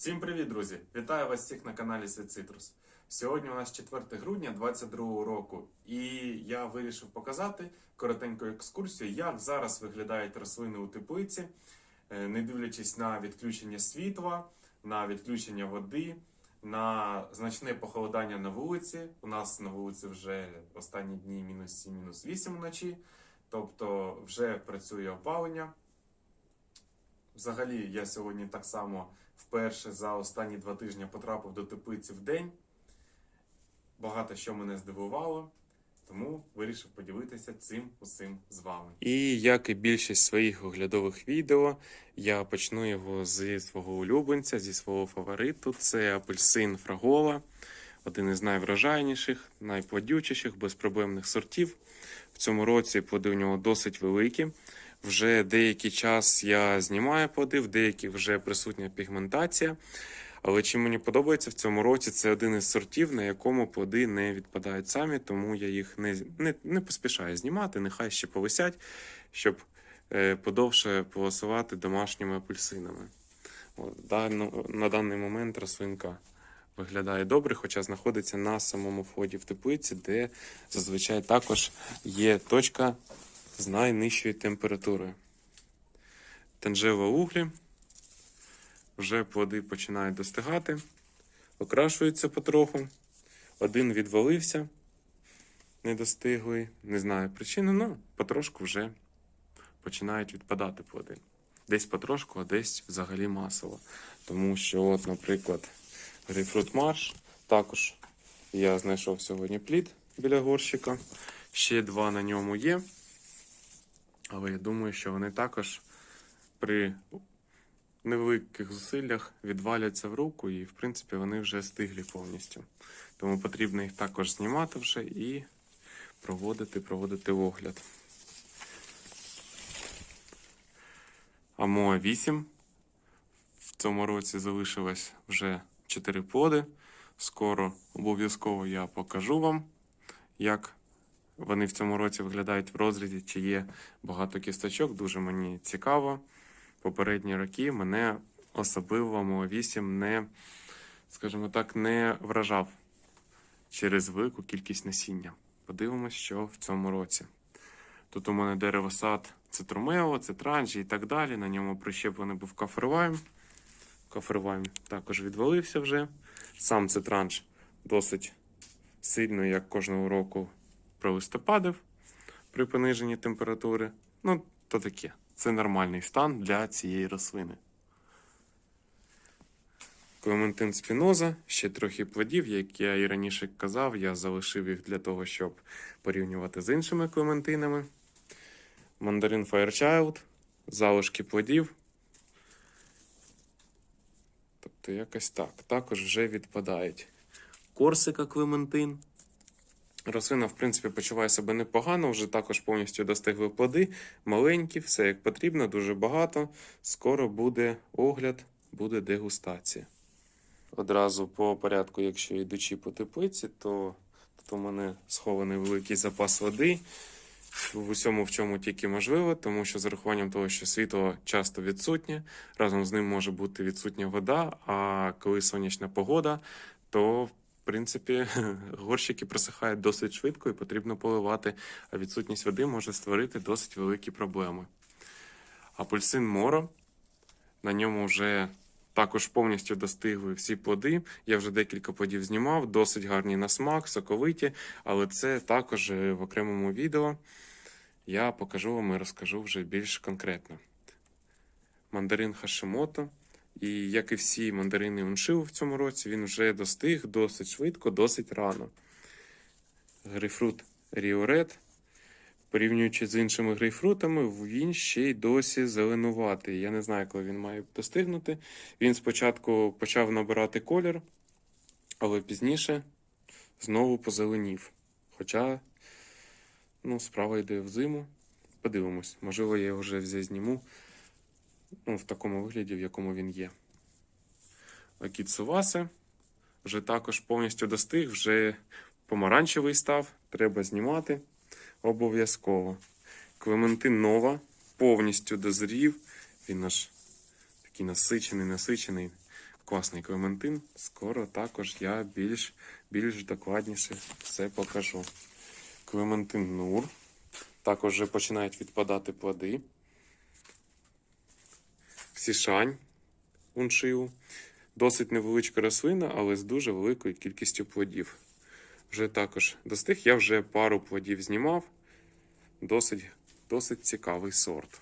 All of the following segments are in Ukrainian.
Всім привіт, друзі! Вітаю вас всіх на каналі Світ Цитрус. Сьогодні у нас 4 грудня 2022 року, і я вирішив показати коротеньку екскурсію, як зараз виглядають рослини у теплиці, е, не дивлячись на відключення світла, на відключення води, на значне похолодання на вулиці. У нас на вулиці вже останні дні мінус 7, мінус 8 вночі, тобто вже працює опалення. Взагалі, я сьогодні так само вперше за останні два тижні потрапив до теплиці в день. Багато що мене здивувало, тому вирішив поділитися цим усім з вами. І як і більшість своїх оглядових відео, я почну його зі свого улюбленця, зі свого фавориту. Це апельсин Фрагола, один із найвражайніших, найплодючіших, безпроблемних сортів. В цьому році плоди у нього досить великі. Вже деякий час я знімаю плоди, в деяких вже присутня пігментація. Але чим мені подобається в цьому році, це один із сортів, на якому плоди не відпадають самі, тому я їх не, не, не поспішаю знімати, нехай ще повисять, щоб е, подовше полосувати домашніми апельсинами. От, дану, на даний момент рослинка виглядає добре, хоча знаходиться на самому вході в теплиці, де зазвичай також є точка з найнижчою температурою. Тенжева углі. Вже плоди починають достигати, окрашуються потроху. Один відвалився, недостиглий. Не знаю причини, але потрошку вже починають відпадати плоди. Десь потрошку, а десь взагалі масово. Тому що, от, наприклад, грейпфрут марш. Також я знайшов сьогодні плід біля горщика. Ще два на ньому є. Але я думаю, що вони також при невеликих зусиллях відваляться в руку, і, в принципі, вони вже стиглі повністю. Тому потрібно їх також знімати вже і проводити, проводити огляд. Амоа 8. В цьому році залишилось вже 4 плоди. Скоро обов'язково я покажу вам, як вони в цьому році виглядають в розрізі, чи є багато кісточок. Дуже мені цікаво. Попередні роки мене особливо Амоа 8 не, скажімо так, не вражав через велику кількість насіння. Подивимось, що в цьому році. Тут у мене деревосад цитрумео, цитранжі і так далі. На ньому прищеплений був кафервайм. Кафервайм також відвалився вже. Сам цитранж досить сильно, як кожного року, пролистопадив при пониженні температури. Ну, то таке. Це нормальний стан для цієї рослини. Клементин спіноза, ще трохи плодів, як я і раніше казав, я залишив їх для того, щоб порівнювати з іншими клементинами. Мандарин Firechild, залишки плодів. Тобто якось так. Також вже відпадають. Корсика Клементин. Рослина, в принципі, почуває себе непогано, вже також повністю достигли плоди, маленькі, все як потрібно, дуже багато. Скоро буде огляд, буде дегустація. Одразу по порядку, якщо йдучи по теплиці, то тут у мене схований великий запас води. В усьому, в чому тільки можливо, тому що з урахуванням того, що світло часто відсутнє, разом з ним може бути відсутня вода, а коли сонячна погода, то в принципі горщики просихають досить швидко і потрібно поливати, а відсутність води може створити досить великі проблеми. Апельсин моро. На ньому вже також повністю достигли всі плоди. Я вже декілька плодів знімав, досить гарні на смак, соковиті, але це також е, в окремому відео я покажу вам і розкажу вже більш конкретно. Мандарин Хашимото. І як і всі мандарини Уншиву в цьому році, він вже достиг досить швидко, досить рано. Грейпфрут Ріорет. Порівнюючи з іншими грейпфрутами, він ще й досі зеленуватий. Я не знаю, коли він має достигнути. Він спочатку почав набирати колір, але пізніше знову позеленів. Хоча, ну, справа йде в зиму. Подивимось, можливо, я його вже зніму ну, в такому вигляді, в якому він є. Акіт Сувасе вже також повністю достиг, вже помаранчевий став, треба знімати обов'язково. Клементин Нова повністю дозрів. Він аж такий насичений, насичений. Класний клементин. Скоро також я більш, більш докладніше все покажу. Клементин Нур. Також вже починають відпадати плоди. Сішань уншиу. Досить невеличка рослина, але з дуже великою кількістю плодів. Вже також достиг. Я вже пару плодів знімав. Досить, досить цікавий сорт.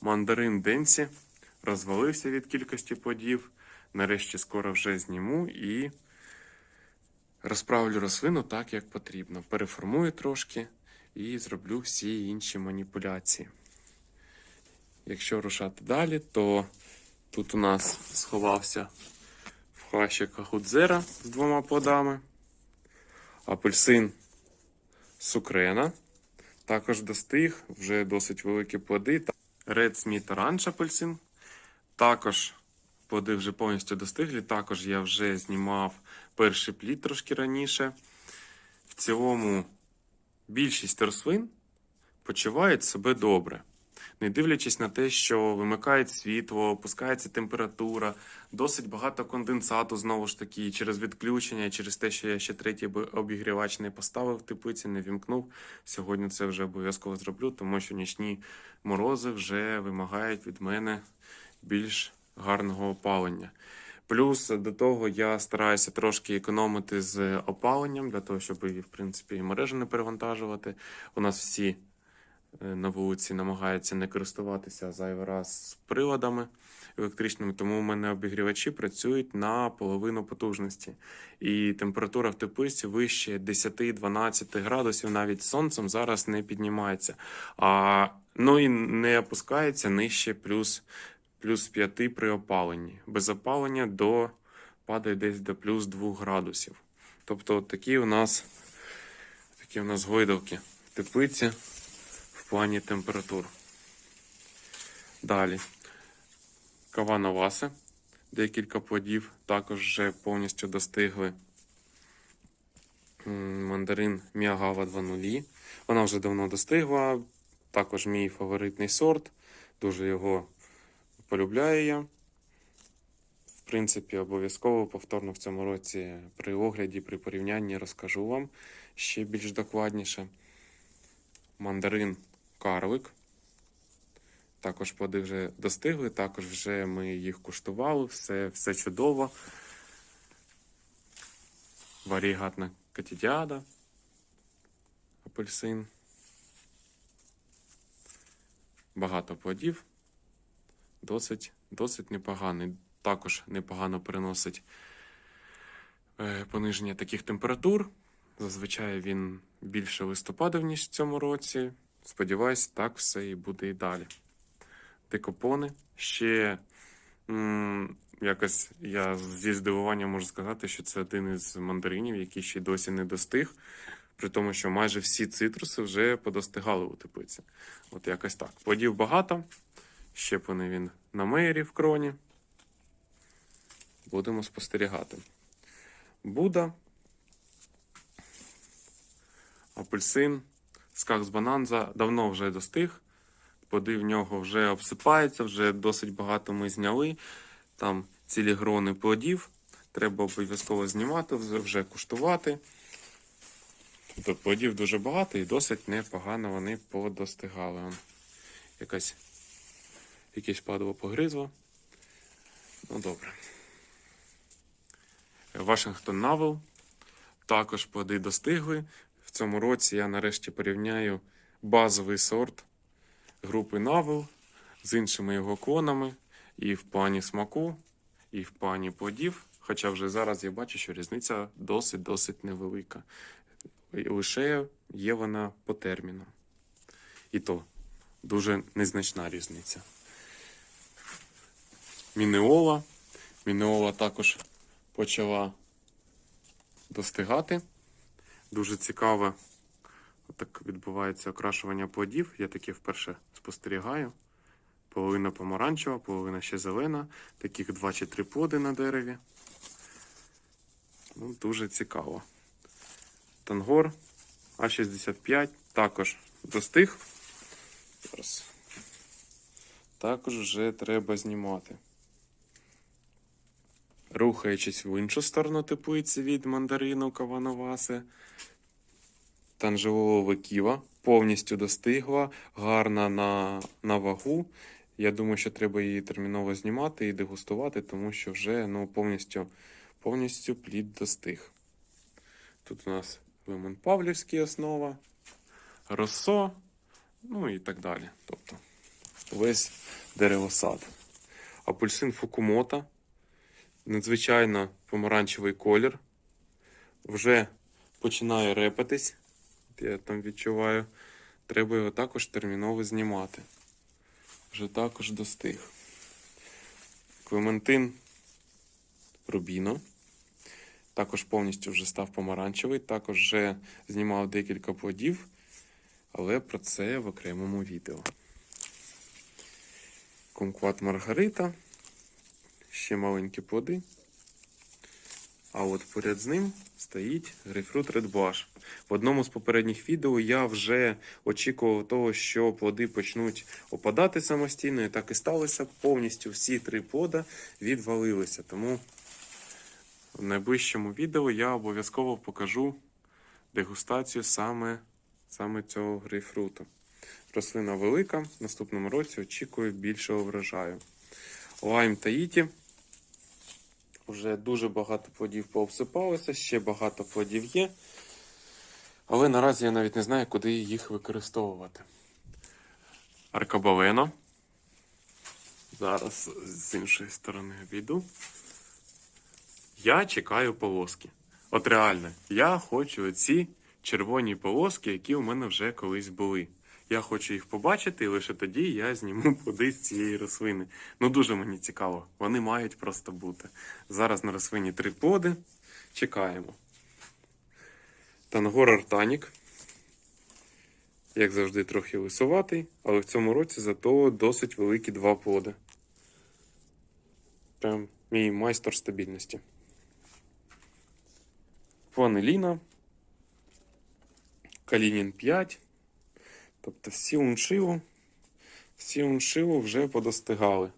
Мандарин Денсі розвалився від кількості плодів. Нарешті скоро вже зніму і розправлю рослину так, як потрібно. Переформую трошки і зроблю всі інші маніпуляції. Якщо рушати далі, то тут у нас сховався в хащика гудзера з двома плодами, апельсин сукрена. Також достиг вже досить великі плоди. Red Smith Orange апельсин. Також плоди вже повністю достиглі. Також я вже знімав перший плід трошки раніше. В цілому більшість рослин почувають себе добре. Не дивлячись на те, що вимикають світло, опускається температура, досить багато конденсату знову ж таки через відключення, через те, що я ще третій обігрівач не поставив в теплиці, не вімкнув. Сьогодні це вже обов'язково зроблю, тому що нічні морози вже вимагають від мене більш гарного опалення. Плюс до того я стараюся трошки економити з опаленням, для того, щоб в принципі, і мережу не перевантажувати. У нас всі на вулиці намагаються не користуватися зайвий раз приладами електричними, тому у мене обігрівачі працюють на половину потужності. І температура в теплиці вище 10-12 градусів, навіть сонцем зараз не піднімається. А, ну і не опускається нижче плюс, плюс 5 при опаленні. Без опалення до падає десь до плюс 2 градусів. Тобто такі у нас такі у нас гойдалки в теплиці в плані температур. Далі. Кава Наваси. Декілька плодів також вже повністю достигли. Мандарин Міагава 2.0. Вона вже давно достигла. Також мій фаворитний сорт. Дуже його полюбляю я. В принципі, обов'язково повторно в цьому році при огляді, при порівнянні розкажу вам ще більш докладніше. Мандарин Карлик. Також плоди вже достигли, також вже ми їх куштували, все, все чудово. Варігатна катідіада. Апельсин. Багато плодів. Досить, досить непоганий. Також непогано переносить е, пониження таких температур. Зазвичай він більше листопадів, ніж в цьому році. Сподіваюсь, так все і буде і далі. Декопони. Ще м, якось я зі здивуванням можу сказати, що це один із мандаринів, який ще досі не достиг. При тому, що майже всі цитруси вже подостигали у теплиці. От якось так. Плодів багато. Щеплений він на меєрі в кроні. Будемо спостерігати. Буда. Апельсин. Скакс бананза давно вже достиг. Плоди в нього вже обсипаються, вже досить багато ми зняли. Там цілі грони плодів. Треба обов'язково знімати, вже- куштувати. Тобто плодів дуже багато і досить непогано вони подостигали. Якась, якесь падало погризло. Ну добре. Вашингтон Навел. Також плоди достигли. В цьому році я нарешті порівняю базовий сорт групи Навел з іншими його клонами і в плані смаку, і в плані плодів. Хоча вже зараз я бачу, що різниця досить-досить невелика. Лише є вона по терміну. І то дуже незначна різниця. Мінеола. Мінеола також почала достигати. Дуже цікаве так відбувається окрашування плодів. Я таке вперше спостерігаю. Половина помаранчева, половина ще зелена. Таких два чи три плоди на дереві. Ну, дуже цікаво. Тангор А65 також достиг. Зараз. Також вже треба знімати. Рухаючись в іншу сторону теплиці від мандарину Кавановаси. Танжелова Ківа повністю достигла, гарна на, на вагу. Я думаю, що треба її терміново знімати і дегустувати, тому що вже ну, повністю, повністю плід достиг. Тут у нас лимон Павлівський основа, росо, ну і так далі. Тобто весь деревосад. Апельсин Фукумота, надзвичайно помаранчевий колір. Вже починає репатись. Я там відчуваю. Треба його також терміново знімати. Вже також достиг. Клементин Рубіно. Також повністю вже став помаранчевий. Також вже знімав декілька плодів, але про це в окремому відео. Кумкват Маргарита. Ще маленькі плоди. А от поряд з ним стоїть грейпфрут Red Blush. В одному з попередніх відео я вже очікував того, що плоди почнуть опадати самостійно, і так і сталося. Повністю всі три плода відвалилися. Тому в найближчому відео я обов'язково покажу дегустацію саме, саме цього грейпфруту. Рослина велика, в наступному році очікую більшого врожаю. Лайм Таїті. Вже дуже багато плодів пообсипалося, ще багато плодів є. Але наразі я навіть не знаю, куди їх використовувати. Аркабалено. Зараз з іншої сторони обійду. Я чекаю полоски. От реально, я хочу оці червоні полоски, які у мене вже колись були. Я хочу їх побачити, і лише тоді я зніму плоди з цієї рослини. Ну дуже мені цікаво. Вони мають просто бути. Зараз на рослині три плоди. Чекаємо. Тангор Артанік. Як завжди, трохи лисуватий, але в цьому році зато досить великі два плоди. Прям мій майстер стабільності. Фанеліна. Калінін 5. Тобто всі уншилу, всі уншилу вже подостигали.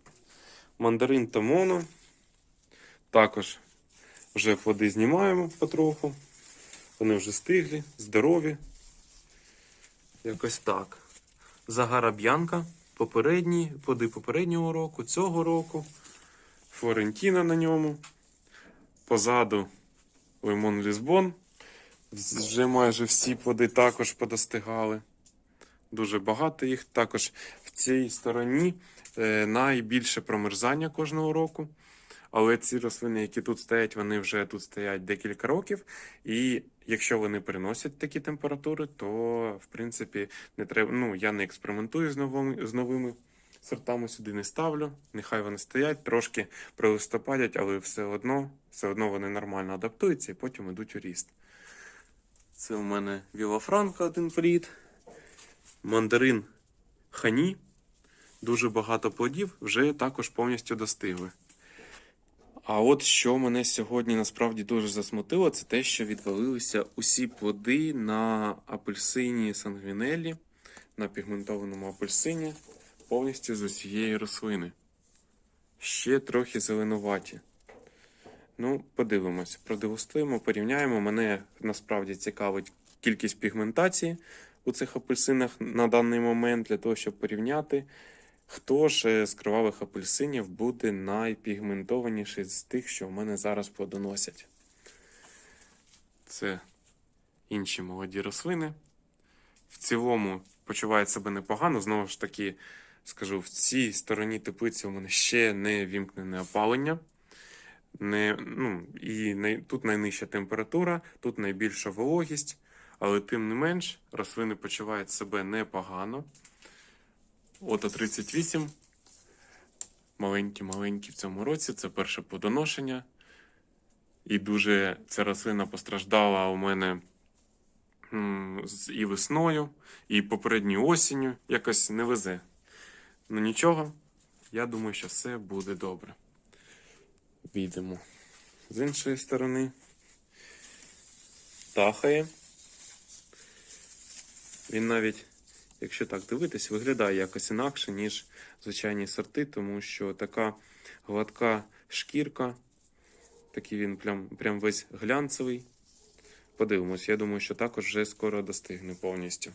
Мандарин Томоно. Також вже плоди знімаємо потроху. Вони вже стиглі, здорові. Якось так. Загара Б'янка. Попередні, плоди попереднього року, цього року. Флорентіна на ньому. Позаду Лимон Лізбон. Вже майже всі плоди також подостигали. Дуже багато їх. Також в цій стороні е, найбільше промерзання кожного року. Але ці рослини, які тут стоять, вони вже тут стоять декілька років. І якщо вони переносять такі температури, то в принципі не треба. Ну я не експериментую з новими з новими сортами сюди не ставлю. Нехай вони стоять, трошки прилистопадять, але все одно, все одно вони нормально адаптуються і потім йдуть у ріст. Це у мене Вілафранка один плід. Мандарин хані. Дуже багато плодів вже також повністю достигли. А от що мене сьогодні насправді дуже засмутило, це те, що відвалилися усі плоди на апельсині сангвінелі, на пігментованому апельсині, повністю з усієї рослини. Ще трохи зеленуваті. Ну, подивимось, продегустуємо, порівняємо. Мене насправді цікавить кількість пігментації у цих апельсинах на даний момент для того, щоб порівняти, хто ж е, з кривавих апельсинів буде найпігментованіший з тих, що в мене зараз плодоносять. Це інші молоді рослини. В цілому почувають себе непогано. Знову ж таки, скажу, в цій стороні теплиці у мене ще не вімкнене опалення. Не, ну, і най, тут найнижча температура, тут найбільша вологість, але тим не менш рослини почувають себе непогано. Ото 38. Маленькі-маленькі в цьому році. Це перше плодоношення. І дуже ця рослина постраждала у мене і весною, і попередньою осінню. Якось не везе. Ну нічого, я думаю, що все буде добре. Відемо. З іншої сторони. Тахає. Він навіть, якщо так дивитись, виглядає якось інакше, ніж звичайні сорти, тому що така гладка шкірка, Такий він прям, прям весь глянцевий. Подивимось, я думаю, що також вже скоро достигне повністю.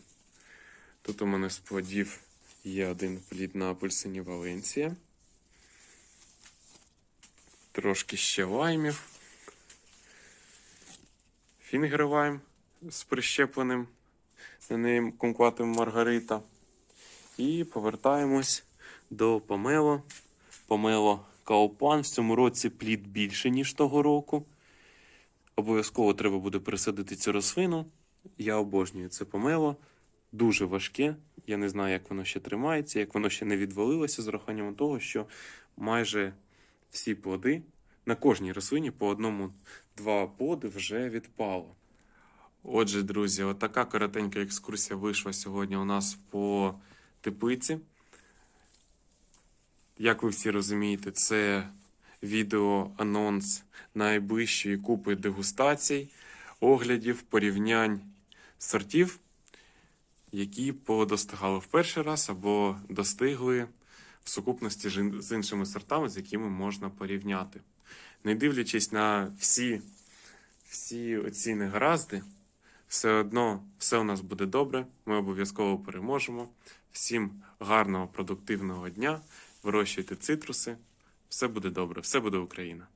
Тут у мене з плодів є один плід на апельсині Валенція. Трошки ще лаймів. Фінгерлайм з прищепленим на неї кумкватим Маргарита. І повертаємось до помело. Помело Каопан. В цьому році плід більше, ніж того року. Обов'язково треба буде присадити цю рослину. Я обожнюю це помело. Дуже важке. Я не знаю, як воно ще тримається, як воно ще не відвалилося з рахуванням того, що майже всі плоди на кожній рослині по одному-два плоди вже відпало. Отже, друзі, отака коротенька екскурсія вийшла сьогодні у нас по теплиці. Як ви всі розумієте, це відео анонс найближчої купи дегустацій, оглядів, порівнянь сортів, які подостигали в перший раз або достигли в сукупності з іншими сортами, з якими можна порівняти. Не дивлячись на всі, всі оці негаразди, все одно все у нас буде добре. Ми обов'язково переможемо. Всім гарного, продуктивного дня. Вирощуйте цитруси. Все буде добре, все буде Україна.